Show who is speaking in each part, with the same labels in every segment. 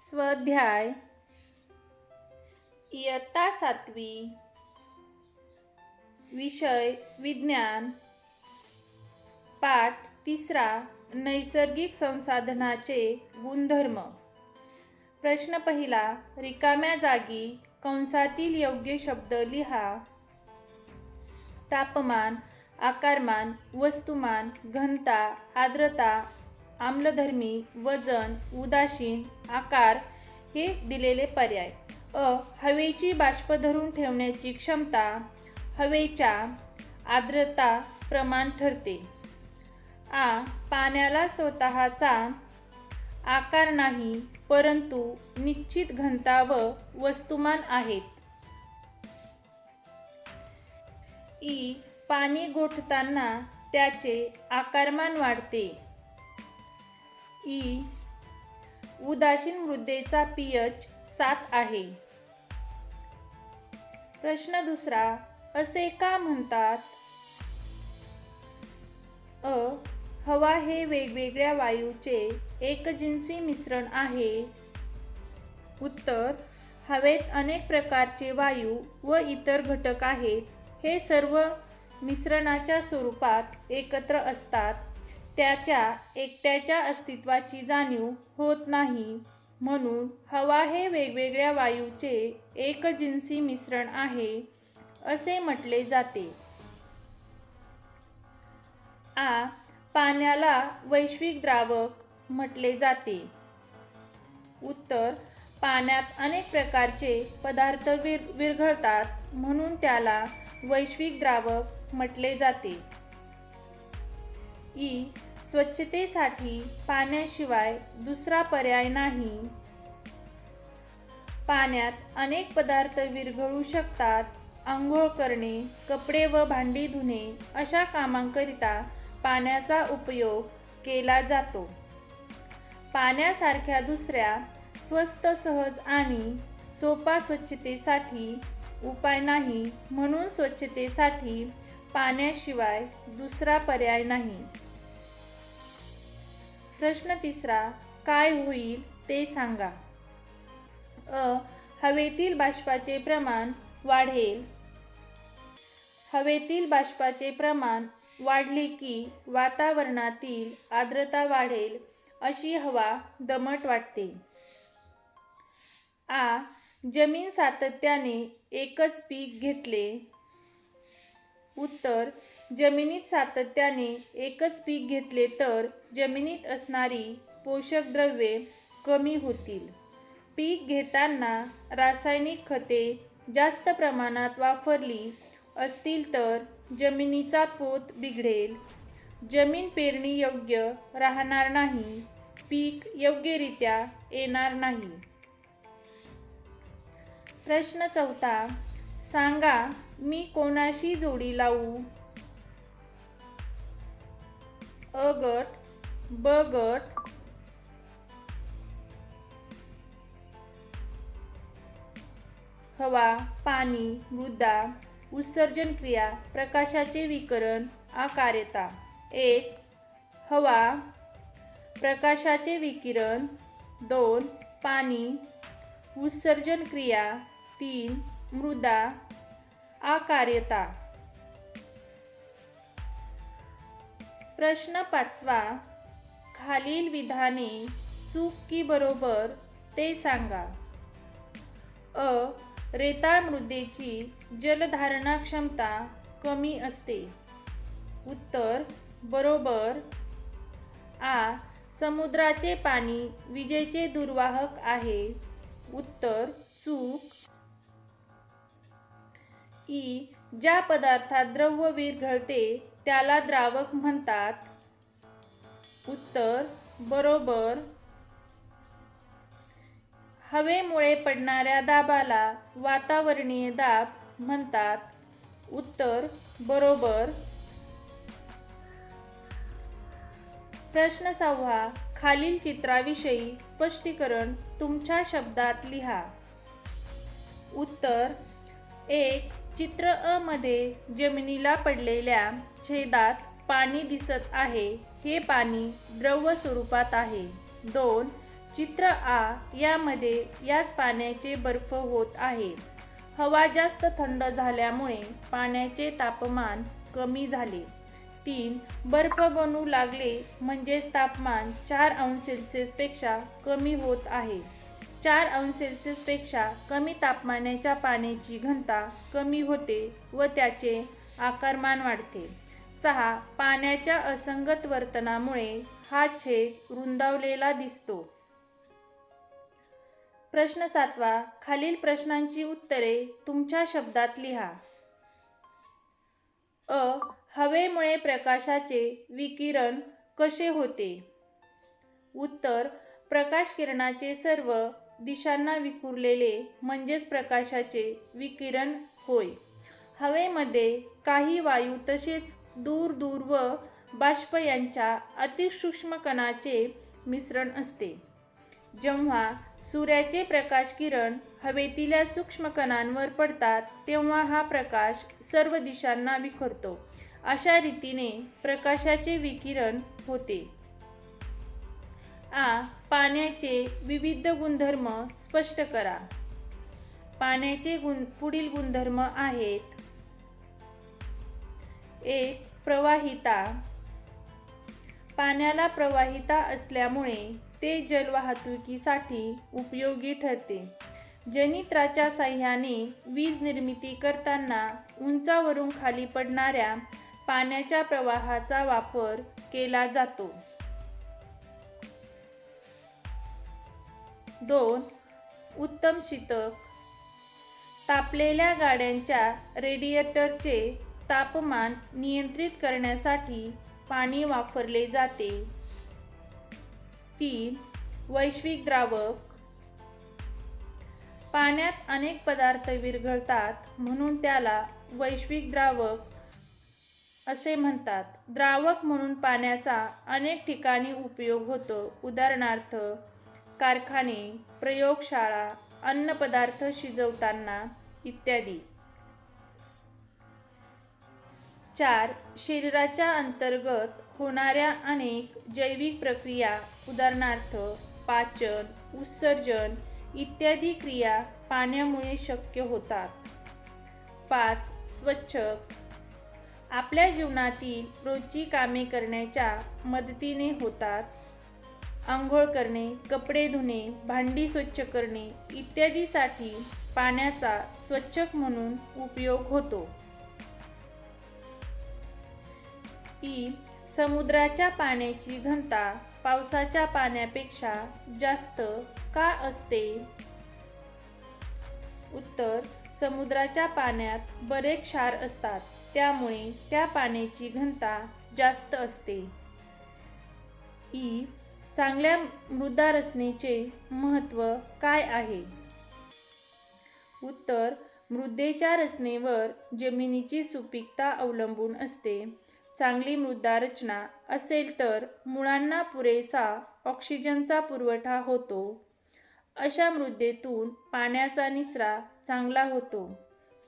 Speaker 1: स्वाध्याय. इयत्ता सातवी. विषय विज्ञान. पाठ तिसरा नैसर्गिक संसाधनाचे गुणधर्म. प्रश्न पहिला रिकाम्या जागी कंसातील योग्य शब्द लिहा. तापमान आकारमान वस्तुमान घनता आर्द्रता आम्लधर्मी वजन उदासीन आकार हे दिलेले पर्याय. अ. हवेची बाष्प धरून ठेवण्याची क्षमता हवेच्या आर्द्रता प्रमाण ठरते. आ. पाण्याला स्वतःचा आकार नाही परंतु निश्चित घनता व वस्तुमान आहेत. ई. पाणी गोठताना त्याचे आकारमान वाढते. ई. उदासीन मृदेचा पीएच सात आहे. प्रश्न दुसरा असे का म्हणतात? अ. हवा हे वेगवेगळ्या वायूचे एकजिन्सी मिश्रण आहे. उत्तर हवेत अनेक प्रकारचे वायू व इतर घटक आहेत. हे सर्व मिश्रणाच्या स्वरूपात एकत्र असतात. त्याच्या एकट्याच्या अस्तित्वाची जाणीव होत नाही. म्हणून हवा हे वेगवेगळ्या वायूचे एकजिन्सी मिश्रण आहे असे म्हटले जाते. आ. पाण्याला वैश्विक द्रावक म्हटले जाते. उत्तर. पाण्यात अनेक प्रकारचे पदार्थ विर विरघळतात म्हणून त्याला वैश्विक द्रावक म्हटले जाते. ई. स्वच्छतेसाठी पाण्याशिवाय दुसरा पर्याय नाही. पाण्यात अनेक पदार्थ विरघळू शकतात. आंघोळ करणे कपडे व भांडी धुणे अशा कामांकरिता पाण्याचा उपयोग केला जातो. पाण्यासारख्या दुसऱ्या स्वस्त सहज आणि सोपा स्वच्छतेसाठी उपाय नाही म्हणून स्वच्छतेसाठी पाण्याशिवाय दुसरा पर्याय नाही. प्रश्न तिसरा काय होईल ते सांगा. अ हवेतील बाष्पाचे प्रमाण वाढेल. हवेतील बाष्पाचे प्रमाण वाढले की वातावरणातील आर्द्रता वाढेल अशी हवा दमट वाटते. आ जमीन सातत्याने एकच पीक घेतले. उत्तर जमिनीत सातत्याने एकच पीक घेतले तर जमिनीत असणारी पोषक द्रव्ये कमी होतील. पीक घेताना रासायनिक खते जास्त प्रमाणात वापरली असतील तर जमिनीचा पोत बिघडेल. जमीन पेरणी योग्य राहणार नाही पीक योग्यरित्या येणार नाही. प्रश्न चौथा सांगा मी कोणाशी जोडी लावू? अ गट ब गट हवा पाणी मृदा उत्सर्जन क्रिया प्रकाशाचे विकरण अकार्यता एक हवा प्रकाशाचे विकिरण. दोन पाणी उत्सर्जन क्रिया. तीन मृदा आकार्यता. प्रश्न पाचवा खालील विधाने चूक की बरोबर ते सांगा. अ. रेताळ मृदेची जलधारणा क्षमता कमी असते. उत्तर बरोबर. आ. समुद्राचे पाणी विजेचे दुर्वाहक आहे. उत्तर चूक. ई. ज्या पदार्थात द्रव्य विरघळते त्याला द्रावक म्हणतात. उत्तर बरोबर. हवेमुळे पडणाऱ्या दाबाला वातावरणीय दाब म्हणतात. उत्तर बरोबर. प्रश्न सहावा खालील चित्राविषयी स्पष्टीकरण तुमच्या शब्दात लिहा. उत्तर एक चित्र अ मध्ये जमिनीला पडलेल्या छेदात पाणी दिसत आहे. हे पाणी द्रव स्वरूपात आहे. दोन चित्र आ यामध्ये याच पाण्याचे बर्फ होत आहे. हवा जास्त थंड झाल्यामुळे पाण्याचे तापमान कमी झाले. तीन बर्फ बनू लागले म्हणजेच तापमान चार अंश सेल्सिअसपेक्षा कमी होत आहे. चार अंश सेल्सिअसपेक्षा कमी तापमानाच्या पाण्याची घनता कमी होते व त्याचे आकारमान वाढते. सहा पाण्याच्या असंगत वर्तनामुळे हा छेद रुंदावलेला दिसतो. प्रश्न सातवा खालील प्रश्नांची उत्तरे तुमच्या शब्दात लिहा. अ हवेमुळे प्रकाशाचे विकिरण कसे होते? उत्तर प्रकाश किरणाचे सर्व दिशांना विखुरलेले म्हणजेच प्रकाशाचे विकिरण होय. हवेमध्ये काही वायू तसेच दूर दूर व बाष्प यांच्या अतिसूक्ष्म कणाचे मिश्रण असते. जेव्हा सूर्याचे प्रकाश किरण हवेतील्या सूक्ष्म कणांवर पडतात तेव्हा हा प्रकाश सर्व दिशांना विखरतो. अशा रीतीने प्रकाशाचे विकिरण होते. आ पाण्याचे विविध गुणधर्म स्पष्ट करा. पाण्याचे गुण पुढील गुणधर्म आहेत. एक प्रवाहिता. पाण्याला प्रवाहिता असल्यामुळे ते जलवाहतुकीसाठी उपयोगी ठरते. जनित्राच्या साह्याने वीज निर्मिती करताना उंचावरून खाली पडणाऱ्या पाण्याच्या प्रवाहाचा वापर केला जातो. दोन उत्तम शीतक. तापलेल्या गाड्यांच्या रेडिएटरचे तापमान नियंत्रित करण्यासाठी पाणी वापरले जाते. तीन वैश्विक द्रावक. पाण्यात अनेक पदार्थ विरघळतात म्हणून त्याला वैश्विक द्रावक असे म्हणतात. द्रावक म्हणून पाण्याचा अनेक ठिकाणी उपयोग होतो. उदाहरणार्थ कारखाने प्रयोगशाळा अन्नपदार्थ शिजवताना इत्यादी. चार शरीराच्या अंतर्गत होणाऱ्या अनेक जैविक प्रक्रिया उदाहरणार्थ पाचन उत्सर्जन इत्यादी क्रिया पाण्यामुळे शक्य होतात. पाच स्वच्छ. आपल्या जीवनातील रोजची कामे करण्याच्या मदतीने होतात. आंघोळ करणे कपडे धुणे भांडी स्वच्छ करणे इत्यादीसाठी पाण्याचा स्वच्छक म्हणून उपयोग होतो. ई. समुद्राच्या पाण्याची घनता पावसाच्या पाण्यापेक्षा जास्त का असते? उत्तर. समुद्राच्या पाण्यात बरेच क्षार असतात त्यामुळे त्या पाण्याची घनता जास्त असते. ई. चांगल्या मृदा रचनेचे महत्त्व काय आहे? उत्तर मृदेच्या रचनेवर जमिनीची सुपीकता अवलंबून असते. चांगली मृदा रचना असेल तर मुळांना पुरेसा ऑक्सिजनचा पुरवठा होतो. अशा मृदेतून पाण्याचा निचरा चांगला होतो.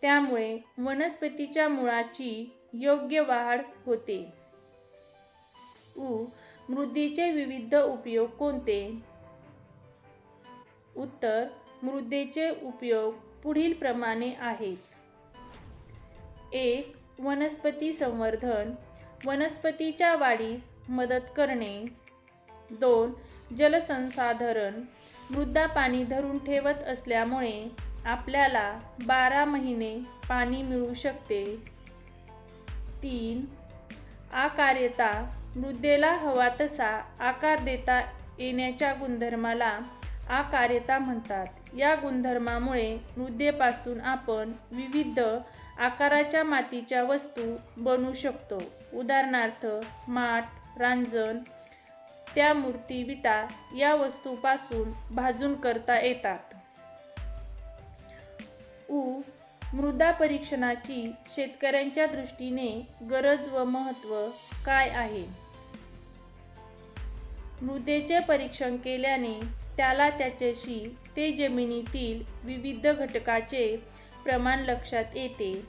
Speaker 1: त्यामुळे वनस्पतीच्या मुळाची योग्य वाढ होते. उ मृदेचे विविध उपयोग कोणते? उत्तर मृदेचे उपयोग पुढील प्रमाणे आहेत. एक वनस्पती संवर्धन. वनस्पतीच्या वाढीस मदत करणे. दोन जलसंसाधरण मृदा पाणी धरून ठेवत असल्यामुळे आपल्याला बारा महिने पाणी मिळू शकते. तीन आकार्यता. मृदेला हवा तसा आकार देता येण्याच्या गुणधर्माला आकार्यता म्हणतात. या गुणधर्मामुळे मृदेपासून आपण विविध आकाराच्या मातीच्या वस्तू बनवू शकतो. उदाहरणार्थ माठ रांजण त्या मूर्ती विटा या वस्तूपासून भाजून करता येतात. ऊ मृदा परीक्षणाची शेतकऱ्यांच्या दृष्टीने गरज व महत्त्व काय आहे? मृदेचे परीक्षण केल्याने त्याला त्याच्याशी ते जमिनीतील विविध घटकाचे प्रमाण लक्षात येते.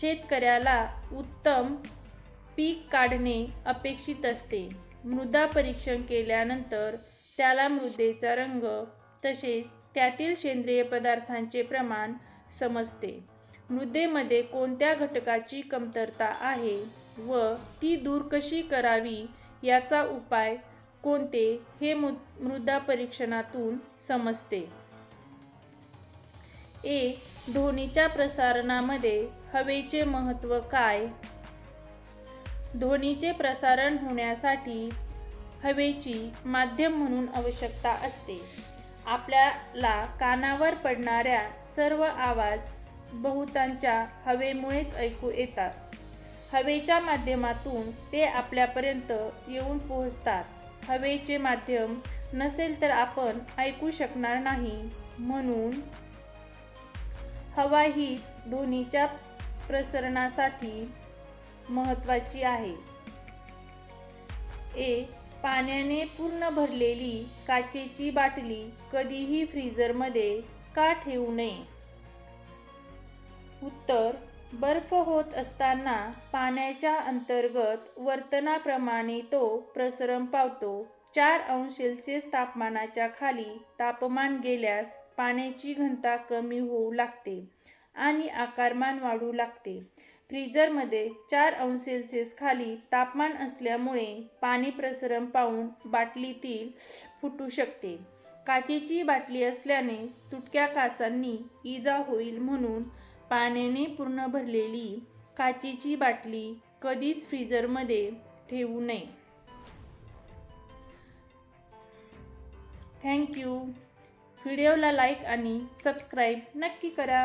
Speaker 1: शेतकऱ्याला उत्तम पीक काढणे अपेक्षित असते. मृदा परीक्षण केल्यानंतर त्याला मृदेचा रंग तसेच त्यातील सेंद्रिय पदार्थांचे प्रमाण समजते. मृदेमध्ये कोणत्या घटकाची कमतरता आहे व ती दूर कशी करावी याचा उपाय कोणते हे मु मृदा परीक्षणातून समजते. एक ध्वनीच्या प्रसारणामध्ये हवेचे महत्त्व काय? ध्वनीचे प्रसारण होण्यासाठी हवेची माध्यम म्हणून आवश्यकता असते. आपल्याला कानावर पडणाऱ्या सर्व आवाज बहुतांच्या हवेमुळेच ऐकू येतात. हवेच्या माध्यमातून ते आपल्यापर्यंत येऊन पोहोचतात. हवेचे माध्यम नसेल तर आपण ऐकू शकणार नाही. म्हणून हवा हीच ध्वनीच्या प्रसरणासाठी महत्त्वाची आहे. एक पाण्याने पूर्ण भरलेली काचेची बाटली कधीही फ्रीजरमध्ये का ठेवू नये? उत्तर बर्फ होत असताना पाण्याच्या अंतर्गत वर्तनाप्रमाणे तो प्रसरण पावतो. चार अंश सेल्सिअस तापमानाच्या खाली तापमान गेल्यास पाण्याची घनता कमी होऊ लागते आणि आकारमान वाढू लागते. फ्रीजरमध्ये चार अंश सेल्सिअस खाली तापमान असल्यामुळे पाणी प्रसरण पाहून बाटलीतील फुटू शकते. काचेची बाटली असल्याने तुटक्या काचांनी इजा होईल म्हणून पाण्याने पूर्ण भरलेली काचेची बाटली कधीच फ्रीजरमध्ये ठेवू नये. थँक्यू व्हिडिओला लाईक आणि सबस्क्राईब नक्की करा.